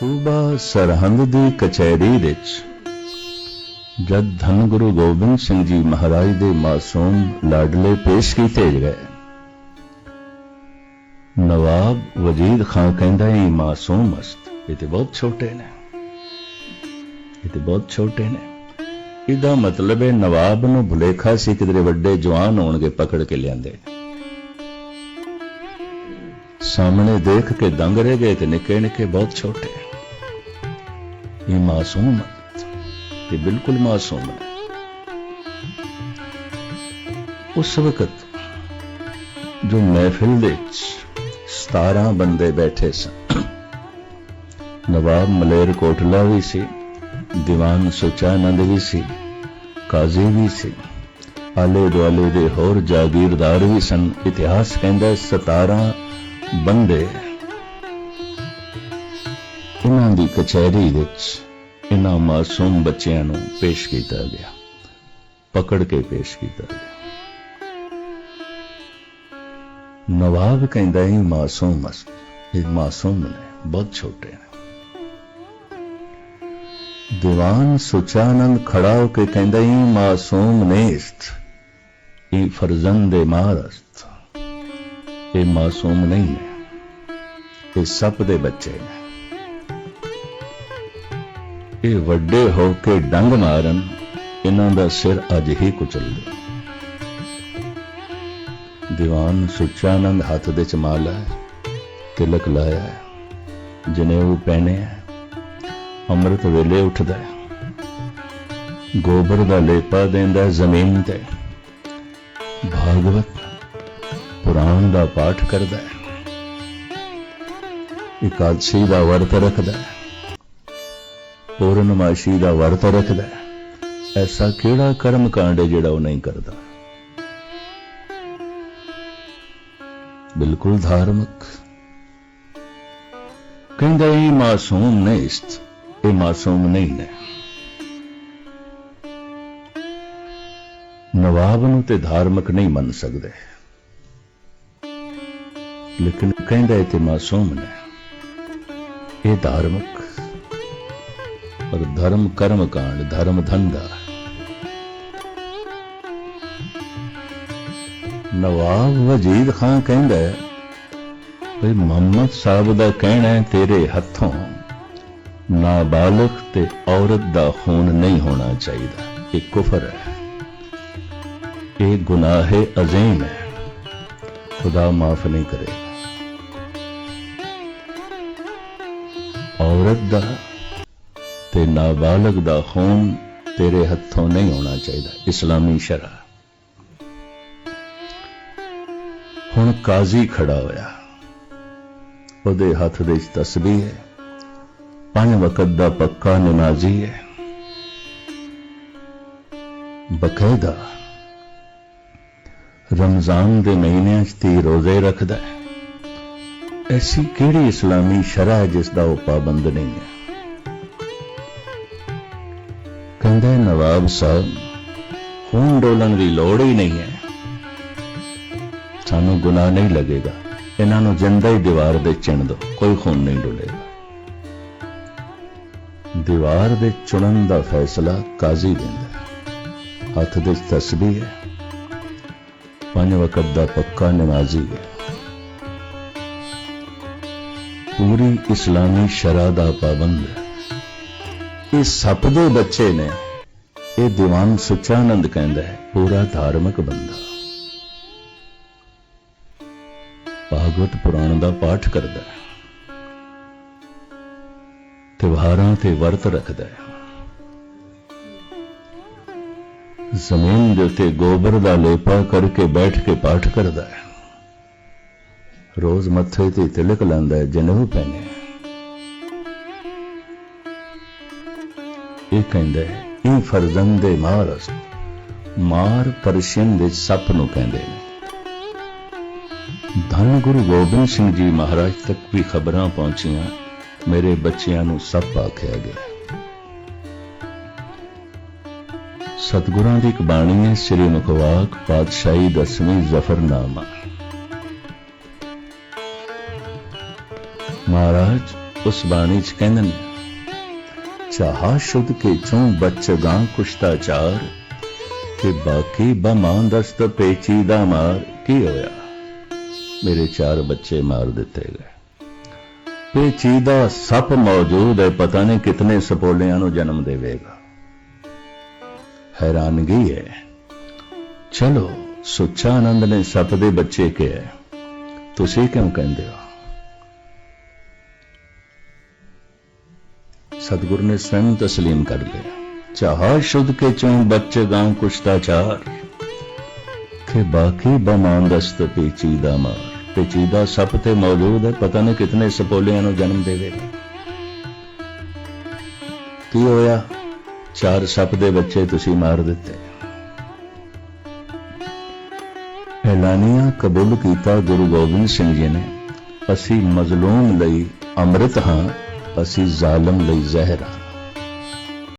ਸੂਬਾ ਸਰਹੰਦ ਦੀ ਕਚਹਿਰੀ ਵਿੱਚ। ਜਦ ਧੰਨ ਗੁਰੂ ਗੋਬਿੰਦ ਸਿੰਘ ਜੀ ਮਹਾਰਾਜ ਦੇ ਮਾਸੂਮ ਲਾਡਲੇ ਪੇਸ਼ ਕੀਤੇ ਗਏ। ਨਵਾਬ ਵਜੀਦ ਖਾਨ ਕਹਿੰਦਾ, ਇਹ ਮਾਸੂਮ ਮਸਤ, ਇਹ ਤੇ ਬਹੁਤ ਛੋਟੇ ਨੇ। ਇਹ ਤੇ ਬਹੁਤ ਛੋਟੇ ਨੇ। ਇਹਦਾ ਮਤਲਬ ਹੈ ਨਵਾਬ ਨੂੰ ਭੁਲੇਖਾ ਸੀ ਕਿਦਰੇ ਵੱਡੇ ਜਵਾਨ ਹੋਣਗੇ ਪਕੜ ਕੇ ਲਿਆਂਦੇ। ਸਾਹਮਣੇ ਦੇਖ ਕੇ ਦੰਗ ਰਹਿ ਗਏ ਤੇ ਨਿੱਕੇ ਨਿੱਕੇ ਬਹੁਤ ਛੋਟੇ। ਇਹ ਮਾਸੂਮ ਤੇ ਬਿਲਕੁਲ ਮਾਸੂਮ ਹੈ ਉਸ ਵਕਤ ਜੋ ਮਹਿਫਿਲ ਵਿੱਚ 17 ਬੰਦੇ ਬੈਠੇ ਸਨ। ਨਵਾਬ ਮਲੇਰ ਕੋਟਲਾ ਵੀ ਸੀ, ਦੀਵਾਨ ਸੁਚਾਨੰਦ ਵੀ ਸੀ, ਕਾਜ਼ੀ ਵੀ ਸੀ ਆਲੇ ਦੁਆਲੇ ਦੇ ਹੋਰ ਜਾਗੀਰਦਾਰ ਵੀ ਸਨ। ਇਤਿਹਾਸ ਕਹਿੰਦਾ 17 ਬੰਦੇ ਇਹਨਾਂ ਦੀ ਕਚਹਿਰੀ ਵਿੱਚ ਇਹਨਾਂ ਮਾਸੂਮ ਬੱਚਿਆਂ ਨੂੰ ਪੇਸ਼ ਕੀਤਾ ਗਿਆ, ਪਕੜ ਕੇ ਪੇਸ਼ ਕੀਤਾ ਗਿਆ। ਨਵਾਬ ਕਹਿੰਦਾ ਇਹ ਮਾਸੂਮ ਮਸ ਇਹ ਮਾਸੂਮ ਨੇ, ਬਹੁਤ ਛੋਟੇ ਨੇ। ਦੀਵਾਨ ਸੁਚਾਨੰਦ ਖੜਾ ਹੋ ਕੇ ਕਹਿੰਦਾ, ਇਹ ਮਾਸੂਮ ਨੇਸਤ ਇਹ ਫਰਜ਼ੰਦ ਮਾਰਸਤ ਇਹ ਮਾਸੂਮ ਨਹੀਂ ਨੇ ਇਹ ਸੱਪ ਦੇ ਬੱਚੇ ਨੇ। ਇਹ ਵੱਡੇ ਹੋ ਕੇ ਡੰਗ ਮਾਰਨ, ਇਹਨਾਂ ਦਾ ਸਿਰ ਅੱਜ ਹੀ ਕੁਚਲ ਦੇ ਦੀਵਾਨ ਸੁਚਾਨੰਦ ਹੱਥ ਦੇ ਚਮਾਲਾ ਤਿਲਕ ਲਾਇਆ ਹੈ ਜਨੇਊ ਪਹਿਨੇ ਅੰਮ੍ਰਿਤ ਵੇਲੇ ਉੱਠਦਾ ਗੋਬਰ ਦਾ ਲੇਪਾ ਦਿੰਦਾ ਜ਼ਮੀਨ ਤੇ। ਭਾਗਵਤ ਪੁਰਾਣ ਦਾ ਪਾਠ ਕਰਦਾ ਇਕਾਦਸ਼ੀ ਦਾ ਵਰਤ ਰੱਖਦਾ ਪੂਰਨਮਾਸ਼ੀ ਦਾ ਵਰਤ ਰੱਖਦਾ ਐਸਾ ਕਿਹੜਾ ਕਰਮ ਕਾਂਡ ਹੈ ਜਿਹੜਾ ਉਹ ਨਹੀਂ ਕਰਦਾ? ਬਿਲਕੁਲ ਧਾਰਮਿਕ। ਕਹਿੰਦਾ ਇਹ ਮਾਸੂਮ ਨਹੀਂ ist ਇਹ ਮਾਸੂਮ ਨਹੀਂ ਨੇ ਨਵਾਬ ਨੂੰ ਤੇ ਧਾਰਮਿਕ ਨਹੀਂ ਮੰਨ ਸਕਦੇ। ਲੇਕਿਨ ਕਹਿੰਦਾ ਇਹ ਤੇ ਮਾਸੂਮ ਨੇ ਇਹ ਧਾਰਮਿਕ। ਪਰ ਧਰਮ ਕਰਮ ਕਾਂਡ, ਧਰਮ ਧੰਦਾ। ਨਵਾਬ ਵਜੀਦ ਖਾਨ ਕਹਿੰਦਾ ਭਈ ਮੁਹੰਮਦ ਸਾਹਿਬ ਦਾ ਕਹਿਣਾ ਹੈ, ਤੇਰੇ ਹੱਥੋਂ ਨਾਬਾਲਗ ਤੇ ਔਰਤ ਦਾ ਖੂਨ ਨਹੀਂ ਹੋਣਾ ਚਾਹੀਦਾ। ਇਹ ਕੁਫਰ ਹੈ। ਇਹ ਗੁਨਾਹ ਹੈ ਅਜ਼ੀਮ ਹੈ। ਖੁਦਾ ਮਾਫ ਨਹੀਂ ਕਰੇਗਾ। ਔਰਤ ਦਾ ਤੇ ਨਾਬਾਲਗ ਦਾ ਖੂਨ ਤੇਰੇ ਹੱਥੋਂ ਨਹੀਂ ਹੋਣਾ ਚਾਹੀਦਾ, ਇਸਲਾਮੀ ਸ਼ਰਾ ਹੁਣ ਕਾਜ਼ੀ ਖੜਾ ਹੋਇਆ। ਉਹਦੇ ਹੱਥ ਦੇ ਵਿੱਚ ਤਸਬੀਹ ਹੈ। ਪੰਜ ਵਕਤ ਦਾ ਪੱਕਾ ਨਮਾਜ਼ੀ ਹੈ। ਬਕਾਇਦਾ ਰਮਜ਼ਾਨ ਦੇ ਮਹੀਨਿਆਂ 'ਚ ਤੀ ਰੋਜ਼ੇ ਰੱਖਦਾ ਹੈ। ਐਸੀ ਕਿਹੜੀ ਇਸਲਾਮੀ ਸ਼ਰਾ ਹੈ ਜਿਸ ਦਾ ਉਹ ਪਾਬੰਦ ਨਹੀਂ ਹੈ? ਕਹਿੰਦਾ ਹੈ, ਨਵਾਬ ਸਾਹਿਬ, ਖੂਨ ਡੋਲਣ ਦੀ ਲੋੜ ਹੀ ਨਹੀਂ ਹੈ। ਸਾਨੂੰ ਗੁਨਾਹ ਨਹੀਂ ਲੱਗੇਗਾ। ਇਹਨਾਂ ਨੂੰ ਜਿੰਦਾ ਹੀ ਦੀਵਾਰ ਦੇ ਚਿਣ ਦੋ ਕੋਈ ਖੂਨ ਨਹੀਂ ਡੁੱਲੇਗਾ। ਦੀਵਾਰ ਦੇ ਚੁਣਨ ਦਾ ਫੈਸਲਾ ਕਾਜ਼ੀ ਦਿੰਦਾ ਹੱਥ ਦੇ ਤਸਬੀਹ ਹੈ। ਪੰਜ ਵਕਤ ਦਾ ਪੱਕਾ ਨਮਾਜ਼ੀ ਹੈ। ਪੂਰੀ ਇਸਲਾਮੀ ਸ਼ਰਾ ਦਾ ਪਾਬੰਦ ਹੈ। ਇਹ ਸੱਪ ਦੇ ਬੱਚੇ ਨੇ। ਇਹ ਦੀਵਾਨ ਸੁਚਾਨੰਦ ਕਹਿੰਦਾ ਹੈ, ਪੂਰਾ ਧਾਰਮਿਕ ਬੰਦਾ। ਭਾਗਵਤ ਪੁਰਾਣ ਦਾ ਪਾਠ ਕਰਦਾ ਹੈ। ਤਿਉਹਾਰਾਂ ਤੇ ਵਰਤ ਰੱਖਦਾ ਹੈ। ਜ਼ਮੀਨ ਦੇ ਉੱਤੇ ਗੋਬਰ ਦਾ ਲੇਪਾ ਕਰਕੇ ਬੈਠ ਕੇ ਪਾਠ ਕਰਦਾ ਹੈ। ਰੋਜ਼ ਮੱਥੇ ਤੇ ਤਿਲਕ ਲਾਉਂਦਾ ਹੈ, ਜਨੇਊ ਪਹਿਨੇ ਇਹ ਕਹਿੰਦਾ ਹੈ ਇਹ ਫਰਜ਼ੰਦੇ ਮਾਰਸ ਮਾਰ ਪਰਸ਼ੀਅਨ ਦੇ ਸੱਪ ਨੂੰ ਕਹਿੰਦੇ ਨੇ। ਧੰਨ ਗੁਰੂ ਗੋਬਿੰਦ ਸਿੰਘ ਜੀ ਮਹਾਰਾਜ ਤੱਕ ਵੀ ਖਬਰਾਂ ਪਹੁੰਚੀਆਂ, ਮੇਰੇ ਬੱਚਿਆਂ ਨੂੰ ਸੱਪ ਆਖਿਆ ਗਿਆ। ਸਤਿਗੁਰਾਂ ਦੀ ਇੱਕ ਬਾਣੀ ਹੈ, ਸ੍ਰੀ ਮੁਖਵਾਕ ਪਾਤਸ਼ਾਹੀ ਦਸਵੀਂ ਜ਼ਫਰਨਾਮਾ। ਮਹਾਰਾਜ, ਉਸ ਬਾਣੀ ਚ ਕਹਿੰਦੇ ਨੇ ਚਾਹਾ ਸ਼ੁੱਧ ਕੇ ਚੋਂ ਬੱਚਗਾਂ ਕੁਸ਼ਤਾਚਾਰ ਕਿ ਬਾਕੀ ਬਮਾਂ ਦਸਤ ਪੇਚੀਦਾ ਮਾਰ, ਕੀ ਹੋਇਆ? ਮੇਰੇ ਚਾਰ ਬੱਚੇ ਮਾਰ ਦਿੱਤੇ ਗਏ। ਪੇਚੀਦਾ ਸੱਪ ਮੌਜੂਦ ਹੈ, ਪਤਾ ਨਹੀਂ ਕਿਤਨੇ ਸਪੋਲਿਆਂ ਨੂੰ ਜਨਮ ਦੇਵੇਗਾ। ਹੈਰਾਨਗੀ ਹੈ। ਚਲੋ, ਸੁੱਚਾ ਆਨੰਦ ਨੇ ਸੱਪ ਦੇ ਬੱਚੇ ਕਿਹਾ, ਤੁਸੀਂ ਕਿਉਂ ਕਹਿੰਦੇ ਹੋ? ਸਤਿਗੁਰ ਨੇ ਸਵੈਮ ਤਸਲੀਮ ਕਰ ਲਿਆ। ਚਾਹਾ ਸ਼ੁੱਧ ਕੇ ਚੋਂ ਬੱਚੇ ਗਾਂ ਕੁਸ਼ਤਾਚਾਰ ਕਿ ਬਾਕੀ ਬਮਾਂਦਸਤ ਪੇਚੀਦਾ ਮਾਰ। ਪੇਚੀਦਾ ਸੱਪ ਤੇ ਮੌਜੂਦ ਹੈ, ਪਤਾ ਨਹੀਂ ਕਿਤਨੇ ਸਪੋਲਿਆਂ ਨੂੰ ਜਨਮ ਦੇਵੇਗਾ ਕੀ ਹੋਇਆ? ਚਾਰ ਸੱਪ ਦੇ ਬੱਚੇ ਤੁਸੀਂ ਮਾਰ ਦਿੱਤੇ। ਐਲਾਨੀਆਂ ਕਬੂਲ ਕੀਤਾ ਗੁਰੂ ਗੋਬਿੰਦ ਸਿੰਘ ਜੀ ਨੇ, ਅਸੀਂ ਮਜ਼ਲੂਮ ਲਈ ਅੰਮ੍ਰਿਤ ਹਾਂ। ਅਸੀਂ ਜ਼ਾਲਮ ਲਈ ਜ਼ਹਿਰ ਹਾਂ